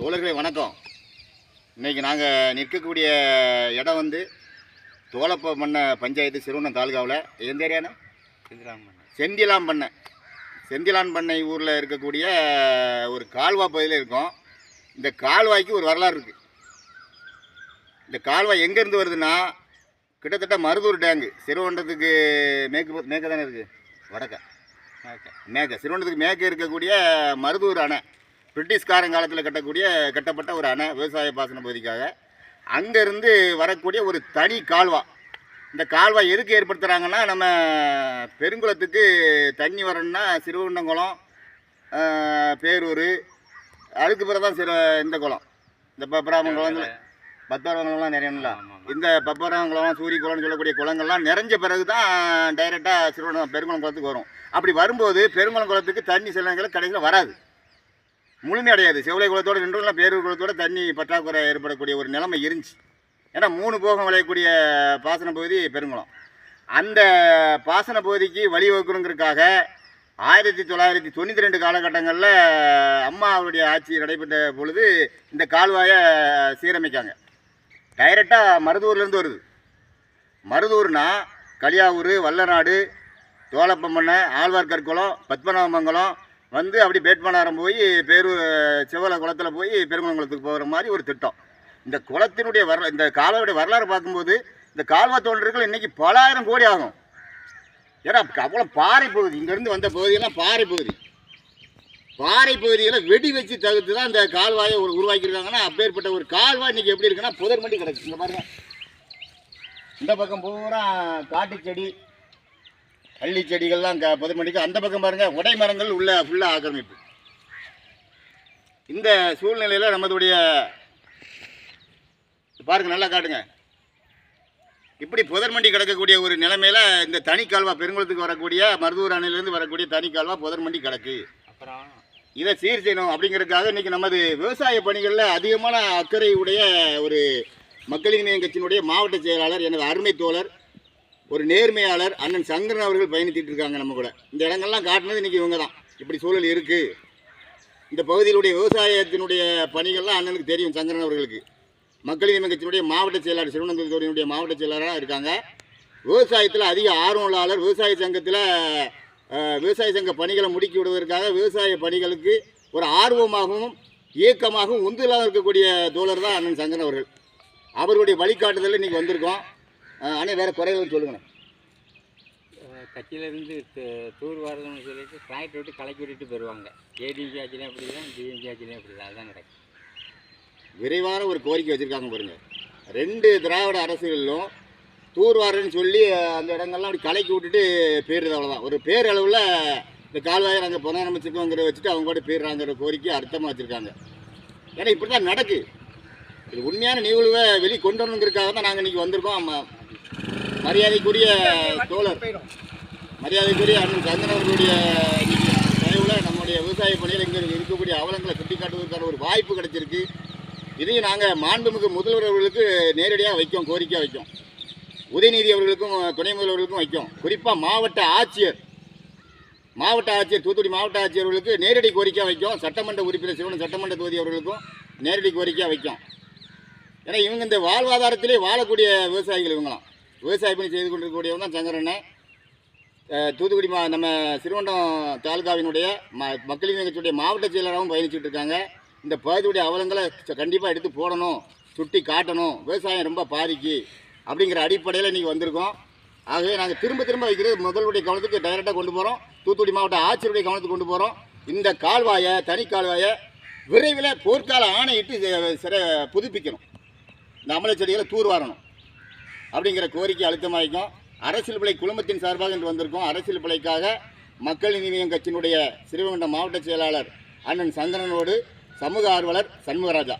தோழர்களே வணக்கம். இன்னைக்கு நாங்கள் நிற்கக்கூடிய இடம் வந்து தோலப்ப பண்ண பஞ்சாயத்து சிறுவனம் தாலுகாவில். எந்த ஏரியானா செந்திலான் பண்ணை செந்திலான் பண்ணை ஊரில் இருக்கக்கூடிய ஒரு கால்வா பகுதியில் இருக்கோம். இந்த கால்வாய்க்கு ஒரு வரலாறு இருக்குது இந்த கால்வாய் எங்கேருந்து வருதுன்னா கிட்டத்தட்ட மருதூர் டேங்கு. சிறுவண்டத்துக்கு மேற்கு மேற்க தானே இருக்குது வடக்க. மேற்க. சிறுவண்டத்துக்கு மேற்க இருக்கக்கூடிய மருதூர் அணை. பிரிட்டிஷ்காரன் காலத்தில் கட்டக்கூடிய கட்டப்பட்ட ஒரு அணை விவசாய பாசன பகுதிக்காக. அங்கேருந்து வரக்கூடிய ஒரு தனி கால்வா. இந்த கால்வாய் எதுக்கு ஏற்படுத்துகிறாங்கன்னா நம்ம பெருங்குளத்துக்கு தண்ணி வரணும்னா சிறுவண்டங்குளம் பேரூர் அதுக்கு பிறகு தான் சிறு இந்த குளம். இந்த பப்பராமங்குளம் பத்தவரங்குளம்லாம் நிறையணும்ல. இந்த பப்பராமங்குளம் சூரிய குளம்னு சொல்லக்கூடிய குளங்கள்லாம் நிறைஞ்ச பிறகு தான் டைரெக்டாக சிறுவனம் பெருங்குளம் குளத்துக்கு வரும். அப்படி வரும்போது பெருங்குளம் குளத்துக்கு தண்ணி சில நேரங்களில் கடைசியில் வராது. முழுமையடையாது செவலை குளத்தோடு நின்றுலாம் பேரூர் குளத்தோட தண்ணி பற்றாக்குறை ஏற்படக்கூடிய ஒரு நிலைமை இருந்துச்சு. ஏன்னா மூணு போகம் விளையக்கூடிய பாசன பகுதி பெருங்குளம். அந்த பாசன பகுதிக்கு வழிவகுக்கணுங்கிறதுக்காக ஆயிரத்தி தொள்ளாயிரத்தி தொண்ணூற்றி ரெண்டு காலகட்டங்களில் அம்மா அவருடைய ஆட்சி நடைபெற்ற பொழுது இந்த கால்வாயை சீரமைக்காங்க. டைரெக்டாக மருதூர்லேருந்து வருது. மருதூர்னா களியாவூர் வல்லநாடு தோலப்பம்மண்ணை ஆழ்வார்கற்குளம் பத்மநாபமங்கலம் வந்து அப்படி பேட்மனாரம் போய் பேரூர் செவல குளத்தில் போய் பெருமங்குளத்துக்கு போகிற மாதிரி ஒரு திட்டம். இந்த குளத்தினுடைய வர இந்த கால்வாயுடைய வரலாறு பார்க்கும்போது இந்த கால்வா தோன்றர்கள் இன்றைக்கி பல ஆயிரம் கோடி ஆகும். ஏன்னா அவ்வளோ பாறை பகுதி. இங்கேருந்து வந்த பகுதியெல்லாம் பாறை பகுதி. பாறை பகுதியில் வெடி வச்சு தகுத்து தான் இந்த கால்வாயை ஒரு உருவாக்கியிருக்காங்கன்னா அப்பேற்பட்ட ஒரு கால்வாய் இன்றைக்கி எப்படி இருக்குன்னா புதர் மண்டி கிடக்கு. இங்க பாருங்க. இந்த பக்கம் பூரா காட்டு செடி அள்ளி செடிகள்லாம் க புதர் மண்டிக்கு அந்த பக்கம் பாருங்க உடை மரங்கள் உள்ள ஃபுல்லாக ஆக்கிரமிப்பு. இந்த சூழ்நிலையில் நம்மளுடைய பாருங்க நல்லா காட்டுங்க. இப்படி புதர்மண்டி கிடக்கக்கூடிய ஒரு நிலைமையில இந்த தனி கால்வா பெருங்குளத்துக்கு வரக்கூடிய மருதூர் அணையிலேருந்து வரக்கூடிய தனி கால்வா புதர்மண்டி கிடக்கு. அப்புறம்? இதை சீர் செய்யணும் அப்படிங்கிறதுக்காக இன்னைக்கு நமது விவசாய பணிகளில் அதிகமான அக்கறை உடைய ஒரு மக்களின் கட்சியினுடைய மாவட்ட செயலாளர் எனது அருமை தோழர் ஒரு நேர்மையாளர் அண்ணன் சங்கரன் அவர்கள் பயணித்திட்டு இருக்காங்க நம்ம கூட. இந்த இடங்கள்லாம் காட்டினது இன்றைக்கி இவங்க தான் இப்படி சூழல் இருக்குது இந்த பகுதியிலுடைய விவசாயத்தினுடைய பணிகள்லாம் அண்ணனுக்கு தெரியும் சங்கரன் அவர்களுக்கு. மக்கள் நீதி கட்சியினுடைய மாவட்ட செயலாளர் சிறுவனந்தபுரியினுடைய மாவட்ட செயலாளராக இருக்காங்க. விவசாயத்தில் அதிக ஆர்வலாளர் விவசாய சங்கத்தில் விவசாய சங்க பணிகளை முடுக்கி விடுவதற்காக விவசாய பணிகளுக்கு ஒரு ஆர்வமாகவும் இயக்கமாகவும் உந்துலாக இருக்கக்கூடிய தோழர் தான் அண்ணன் சங்கரன் அவர்கள். அவருடைய வழிகாட்டுதலில் இன்றைக்கி வந்திருக்கோம். அண்ணே வேறு குறைகள் சொல்லுங்கண்ணே. கட்சியிலேருந்து டூர் வரதுன்னு சொல்லிட்டு டிராக்டர் விட்டு கலக்கி விட்டுட்டு போயிடுவாங்க ஏடிஎம்கே ஆட்சிலையும் அப்படி தான் டிஎம்கே ஆட்சிலையும் அப்படி தான் அதுதான் நடக்கும். விரைவான ஒரு கோரிக்கை வச்சுருக்காங்க பாருங்க. ரெண்டு திராவிட அரசுகளிலும் தூர்வாரன்னு சொல்லி அந்த இடங்கள்லாம் அப்படி கலக்கி விட்டுட்டு போயிடுறது அவ்வளோதான் ஒரு பேரளவில் இந்த கால்வாயை நாங்கள் புனரமைச்சிருக்கோங்கிற வச்சுட்டு அவங்க கூட போயிடுறாங்கிற கோரிக்கை அர்த்தமாக வச்சுருக்காங்க. ஏன்னா இப்படி தான் நடக்கு. இது உண்மையான நிகழ்வை வெளி கொண்டு வரணுங்கிறதுக்காக தான் நாங்கள் இன்றைக்கி வந்திருக்கோம். ஆமா. மரியாதைக்குரிய தோழர் மரியாதைக்குரிய அண்ணன் சந்திரன் அவர்களுடைய நினைவில் நம்முடைய விவசாய பணியில் இங்கே இருக்கக்கூடிய அவலங்களை சுட்டிக்காட்டுவதற்கான ஒரு வாய்ப்பு கிடைச்சிருக்கு. இதையும் நாங்கள் மாண்புமிகு முதல்வர் அவர்களுக்கு நேரடியாக வைக்கோம் கோரிக்கையாக வைக்கோம். உதயநிதி அவர்களுக்கும் துணை முதல்வர்களுக்கும் வைக்கும். குறிப்பாக மாவட்ட ஆட்சியர் மாவட்ட ஆட்சியர் தூத்துக்குடி மாவட்ட ஆட்சியர் அவர்களுக்கு நேரடி கோரிக்கை வைக்கும். சட்டமன்ற உறுப்பினர் சிவன் சட்டமன்ற தொகுதி அவர்களுக்கும் நேரடி கோரிக்கையாக வைக்கும். ஏன்னா இவங்க இந்த வாழ்வாதாரத்திலே வாழக்கூடிய விவசாயிகள் இவங்களாம். விவசாய பணி செய்து கொண்டிருக்கக்கூடியவங்க தான் சங்கரண்ணன் தூத்துக்குடி மா நம்ம சிறுவண்டம் தாலுகாவினுடைய ம மக்களின் நிகழ்ச்சியுடைய மாவட்ட செயலராகவும் பயணிச்சுட்டு இருக்காங்க. இந்த பகுதியுடைய அவலங்களை கண்டிப்பாக எடுத்து போடணும் சுட்டி காட்டணும் விவசாயம் ரொம்ப பாதிக்கு அப்படிங்கிற அடிப்படையில் இன்றைக்கி வந்திருக்கோம். ஆகவே நாங்கள் திரும்ப திரும்ப வைக்கிறது முதல்வருடைய கவனத்துக்கு டைரெக்டாக கொண்டு போகிறோம் தூத்துக்குடி மாவட்ட ஆட்சியருடைய கவனத்துக்கு கொண்டு போகிறோம் இந்த கால்வாயை தனி கால்வாயை விரைவில் போர்க்கால ஆணையிட்டு சிற புதுப்பிக்கணும். இந்த அமலை செடிகளை தூர்வாரணும். அப்படிங்கிற கோரிக்கை அழுத்தமாயிருக்கும் அரசியல் பிழை குழுமத்தின் சார்பாக இன்று வந்திருக்கோம். அரசியல் பிழைக்காக மக்கள் நீதிமய்யம் கட்சியினுடைய சிறுவகண்டம் மாவட்ட செயலாளர் அண்ணன் சங்கரனோடு சமூக ஆர்வலர் சண்முகராஜா.